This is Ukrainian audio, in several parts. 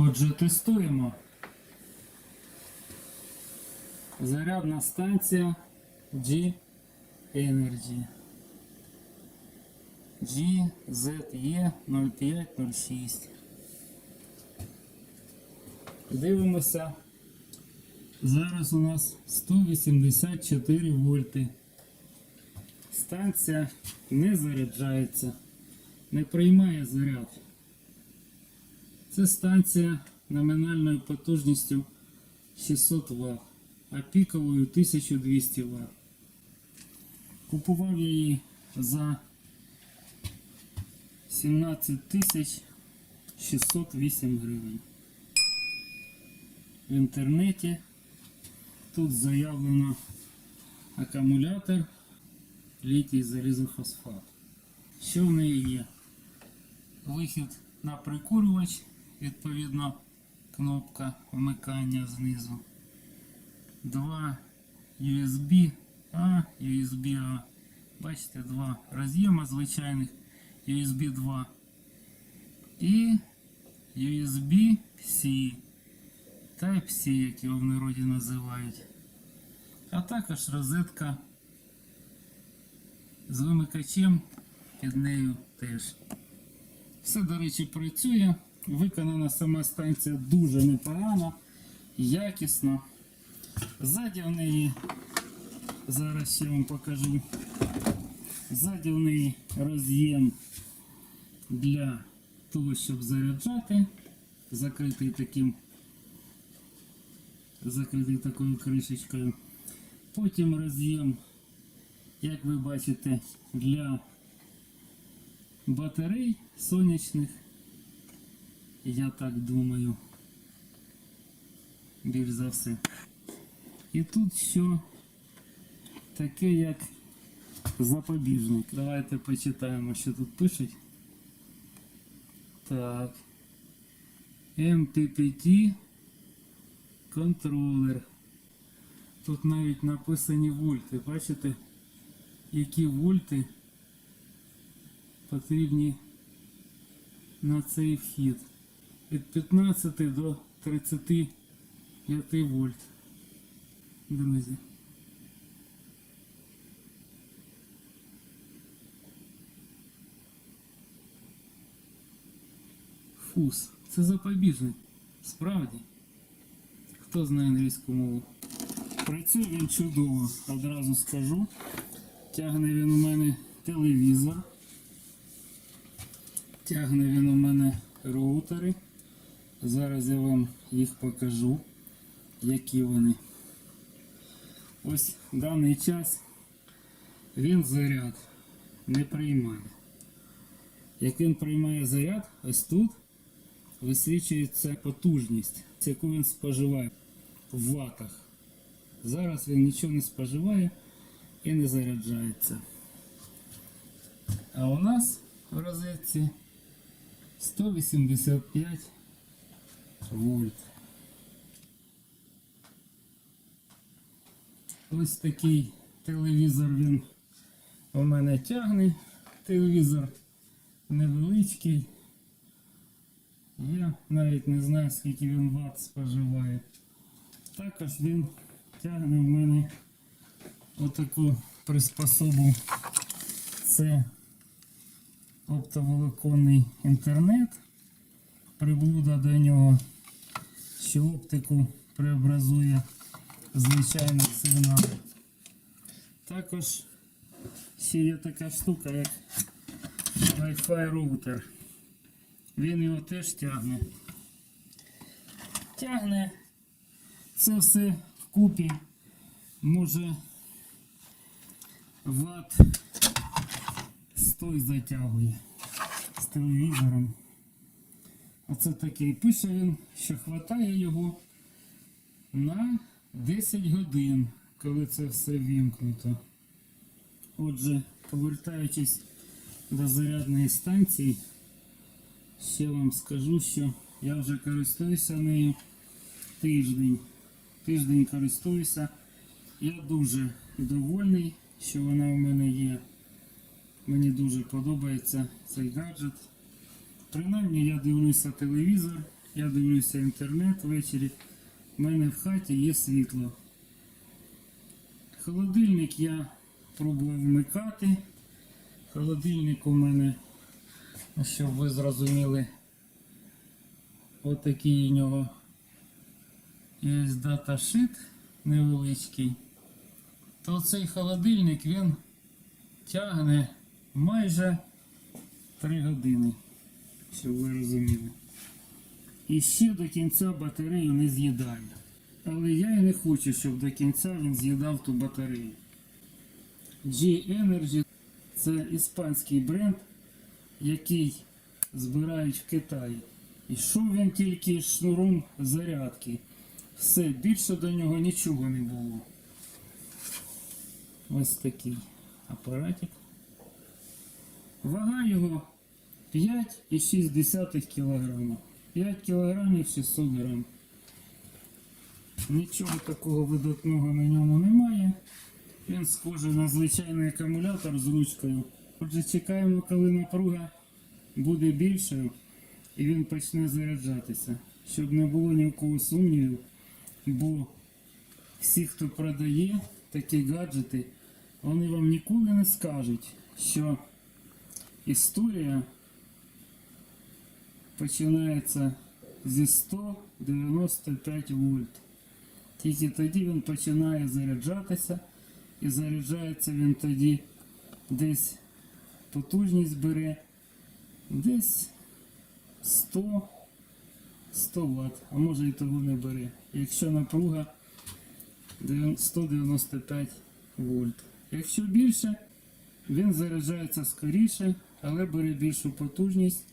Отже, тестуємо. Зарядна станція G Energy. GZE 0506. Дивимося. Зараз у нас 184 вольти. Станція не заряджається, не приймає заряд. Це станція номінальною потужністю 600 Вт, а піковою 1200 Вт. Купував я її за 17 608 гривень. В інтернеті тут заявлено акумулятор літій залізофосфат. Що в неї є? Вихід на прикурювач, відповідно, кнопка вмикання знизу. Два USB A, USB A. Бачите, два роз'єма звичайних USB 2 і USB-C. Type-C, як його в народі називають. А також розетка з вимикачем під нею теж. Все, до речі, працює. Виконана сама станція дуже непогано, якісно. Ззаді в неї, зараз ще вам покажу. Ззаді в неї роз'єм для того, щоб заряджати, закритий таким, закритий такою кришечкою. Потім роз'єм, як ви бачите, для батарей сонячних. Я так думаю. Більш за все. І тут що таке як запобіжник. Давайте почитаємо, що тут пишуть. Так. MPPT контролер. Тут навіть написані вольти. Бачите, які вольти потрібні на цей вхід. Від 15 до 35 вольт. Друзі. Фус. Це запобіжник. Справді. Хто знає англійську мову? Працює він чудово, одразу скажу. Тягне він у мене телевізор. Тягне він у мене роутери. Зараз я вам їх покажу, які вони. Ось в даний час він заряд не приймає. Як він приймає заряд, ось тут висвічується потужність, яку він споживає в ватах. Зараз він нічого не споживає і не заряджається. А у нас в розетці 185 вольт. Ось такий телевізор він у мене тягне. Телевізор невеличкий. Я навіть не знаю, скільки він ватт споживає. Також він тягне в мене отаку приспособу. Це оптоволоконний інтернет. Приблуда до нього, що оптику преобразує звичайний сигнал. Також ще є така штука, як Wi-Fi роутер. Він його теж тягне. Тягне це все вкупі може ватт 100 затягує з телевізором. Оце такий пише він, що хватає його на 10 годин, коли це все вімкнуто. Отже, повертаючись до зарядної станції, ще вам скажу, що я вже користуюся нею тиждень. Тиждень користуюся. Я дуже довольний, що вона у мене є. Мені дуже подобається цей гаджет. Принаймні я дивлюся телевізор я дивлюся інтернет ввечері, в мене в хаті є світло. Холодильник я пробував вмикати. Холодильник у мене, щоб ви зрозуміли, отакий у нього є даташит невеличкий. То цей холодильник він тягне майже 3 години, щоб ви розуміли. І ще до кінця батарею не з'їдає. Але я і не хочу, щоб до кінця він з'їдав ту батарею. G-Energy це іспанський бренд, який збирають в Китаї. І що він тільки шнуром зарядки. Все, більше до нього нічого не було. Ось такий апаратик. Вага його 5,6 кг. 5 кг 600 грам. Нічого такого видатного на ньому немає. Він схожий на звичайний акумулятор з ручкою. Отже, чекаємо, коли напруга буде більшою і він почне заряджатися. Щоб не було ні в кого сумнівів, бо всі, хто продає такі гаджети, вони вам ніколи не скажуть, що історія починається зі 195 вольт. Тільки тоді він починає заряджатися, і заряджається він тоді десь потужність бере, десь 100 100 Вт, а може і того не бере. Якщо напруга 195 вольт. Якщо більше, він заряджається скоріше, але бере більшу потужність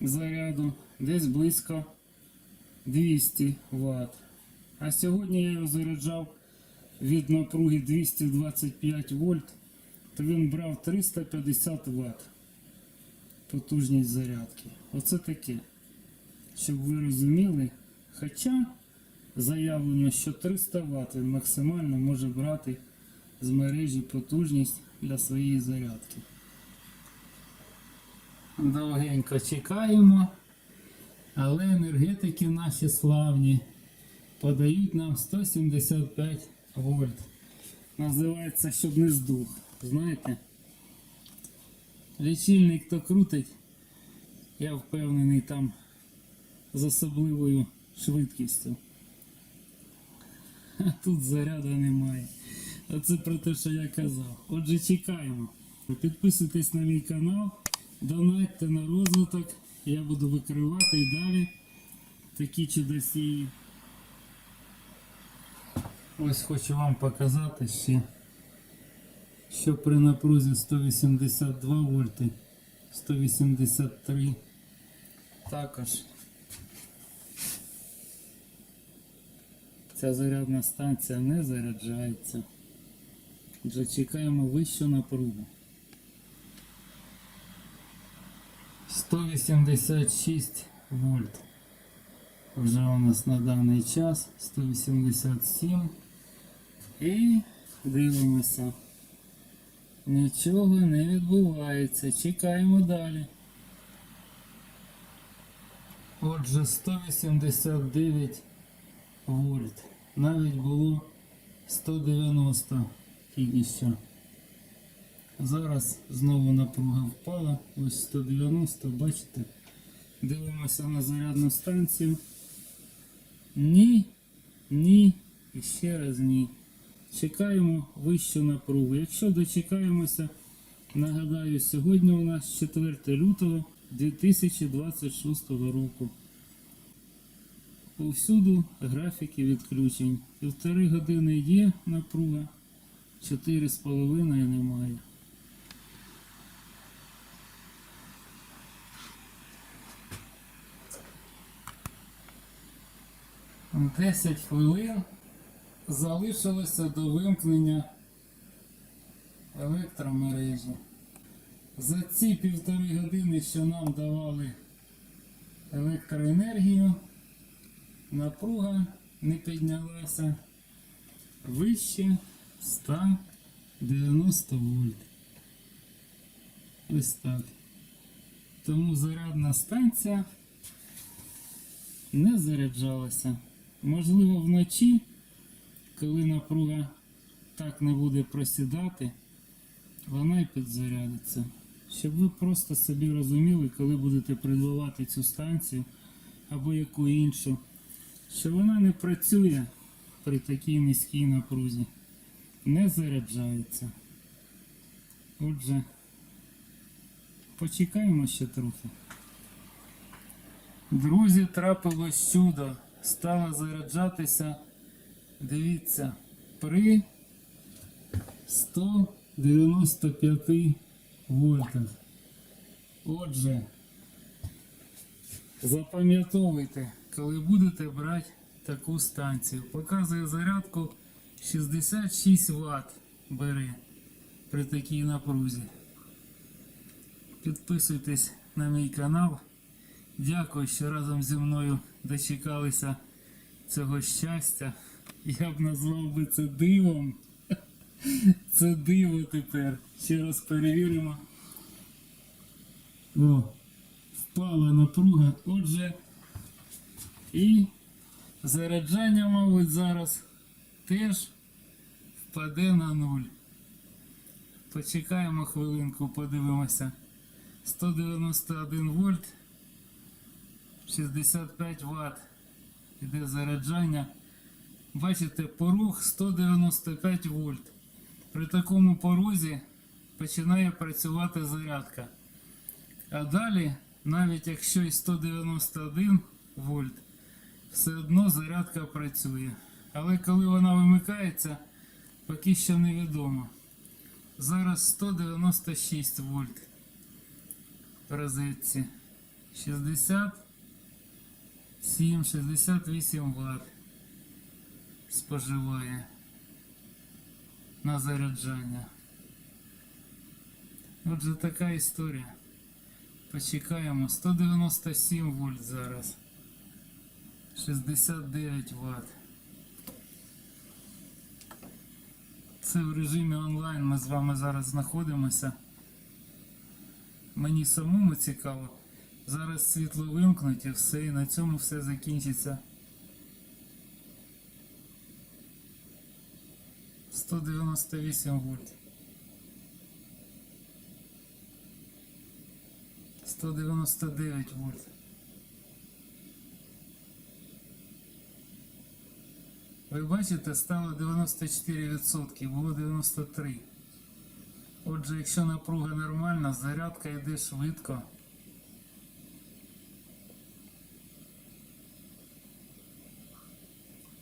заряду, десь близько 200 Вт. А сьогодні я його заряджав від напруги 225 вольт, то він брав 350 Вт потужність зарядки. Оце таке. Щоб ви розуміли, хоча заявлено, що 300 Вт максимально може брати з мережі потужність для своєї зарядки. Довгенько чекаємо, але енергетики наші славні подають нам 175 вольт. Називається, щоб не здух. Знаєте? Лічильник то крутить, я впевнений там з особливою швидкістю. А тут заряду немає. Оце про те, що я казав. Отже, чекаємо. Підписуйтесь на мій канал, донатьте на розвиток. Я буду викривати і далі такі чудосії. Ось хочу вам показати ще, що при напрузі 182 вольти, 183 також ця зарядна станція не заряджається. Отже, чекаємо вищу напругу. 186 вольт. Вже у нас на даний час 187. І дивимося. Нічого не відбувається. Чекаємо далі. Отже, 189 вольт. Навіть було 190 тільки що. Зараз знову напруга впала. Ось 190, бачите? Дивимося на зарядну станцію. Ні, ні і ще раз ні. Чекаємо вищу напругу. Якщо дочекаємося, нагадаю, сьогодні у нас 4 лютого 2026 року. Повсюду графіки відключень. Півтори години є напруга, 4,5 немає. Десять хвилин залишилося до вимкнення електромережі. За ці півтори години, що нам давали електроенергію, напруга не піднялася вище 190 вольт. Ось так. Тому зарядна станція не заряджалася. Можливо, вночі, коли напруга так не буде просідати, вона й підзарядиться. Щоб ви просто собі розуміли, коли будете придбавати цю станцію або яку іншу, що вона не працює при такій низькій напрузі, не заряджається. Отже, почекаємо ще трохи. Друзі, трапилось чудо. Стала заряджатися, дивіться, при 195 вольтах. Отже, запам'ятовуйте, коли будете брати таку станцію. Показує зарядку 66 Вт бере при такій напрузі. Підписуйтесь на мій канал. Дякую, що разом зі мною дочекалися цього щастя. Я б назвав би це дивом. Це диво тепер. Ще раз перевіримо. О, впала напруга. Отже, і заряджання, мабуть, зараз теж впаде на нуль. Почекаємо хвилинку, подивимося. 191 вольт. 65 Вт. Іде заряджання. Бачите, порог 195 вольт. При такому порозі починає працювати зарядка. А далі, навіть якщо і 191 вольт, все одно зарядка працює. Але коли вона вимикається, поки що невідомо. Зараз 196 вольт в розетці. 60 7-68 Вт споживає на заряджання. Отже, така історія. Почекаємо. 197 вольт зараз. 69 Вт. Це в режимі онлайн ми з вами зараз знаходимося. Мені самому цікаво. Зараз світло вимкнуть і все, і на цьому все закінчиться. 198 вольт. 199 вольт. Ви бачите, стало 94%, було 93%. Отже, якщо напруга нормальна, зарядка йде швидко.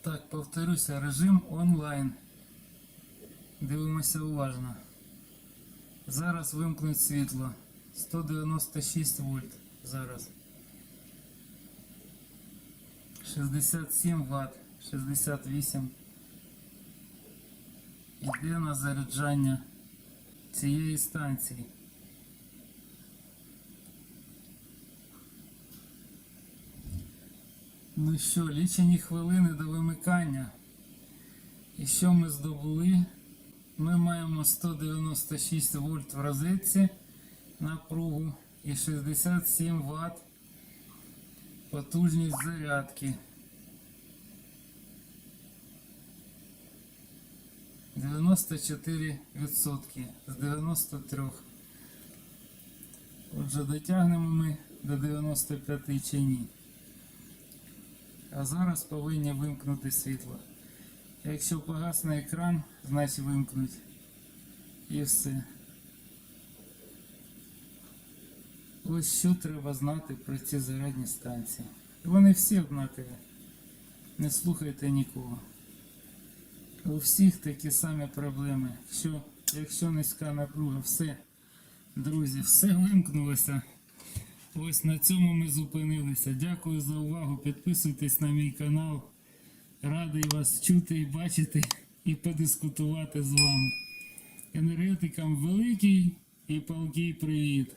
Так, повторюся, режим онлайн. Дивимося уважно. Зараз вимкнуть світло. 196 вольт зараз. 67 Вт, 68. Іде на заряджання цієї станції. Ну що, лічені хвилини до вимикання. І що ми здобули? Ми маємо 196 вольт в розетці напругу і 67 Вт потужність зарядки. 94% з 93. Отже, дотягнемо ми до 95 чи ні. А зараз повинні вимкнути світло. Якщо погасне екран, значить вимкнуть. І все. Ось що треба знати про ці зарядні станції. Вони всі однакові. Не слухайте нікого. У всіх такі самі проблеми. Якщо, якщо низька напруга, все, друзі, все вимкнулося. Ось на цьому ми зупинилися. Дякую за увагу. Підписуйтесь на мій канал. Радий вас чути і бачити і подискутувати з вами. Енергетикам великий і палкий привіт.